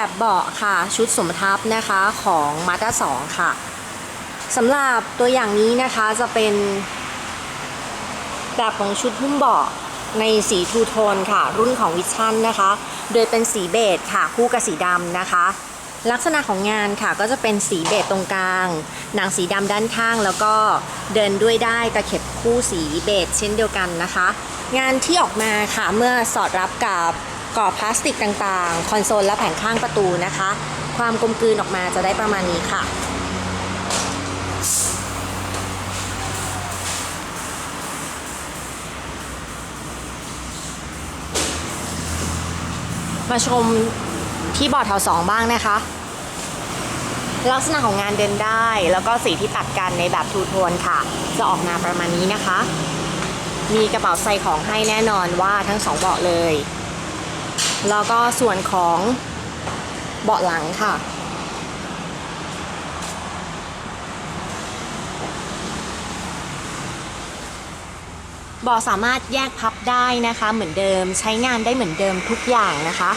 แบบเบาะค่ะ ชุดสมทับนะคะของมาด้า2ค่ะสำหรับตัวอย่างนี้นะคะจะเป็นแบบของชุดหุ้มเบาะในสีทูโทนค่ะ รุ่นของวิชั่นนะคะ โดยเป็นสีเบจค่ะ คู่กับสีดำนะคะ ลักษณะของงานค่ะก็จะเป็นสีเบจตรงกลาง หนังสีดำด้านข้าง แล้วก็เดินด้วยได้ตะเข็บคู่สีเบจเช่นเดียวกันนะคะ งานที่ออกมาค่ะเมื่อสอดรับกับ กรอบพลาสติกต่างๆ คอนโซลและแผงข้างประตูนะคะ ความกลมกลืนออกมาจะได้ประมาณนี้ค่ะมาชมที่บอร์ดแถวสองบ้างนะคะ ลักษณะของงานเดินได้ แล้วก็สีที่ตัดกันในแบบทูโทนค่ะ จะออกมาประมาณนี้นะคะ มีกระเป๋าใส่ของให้แน่นอนว่าทั้งสองเบาะเลย แล้วก็ส่วนของเบาะหลังค่ะ เบาะสามารถแยกพับได้นะคะ เหมือนเดิมใช้งานได้เหมือนเดิมทุกอย่างนะคะ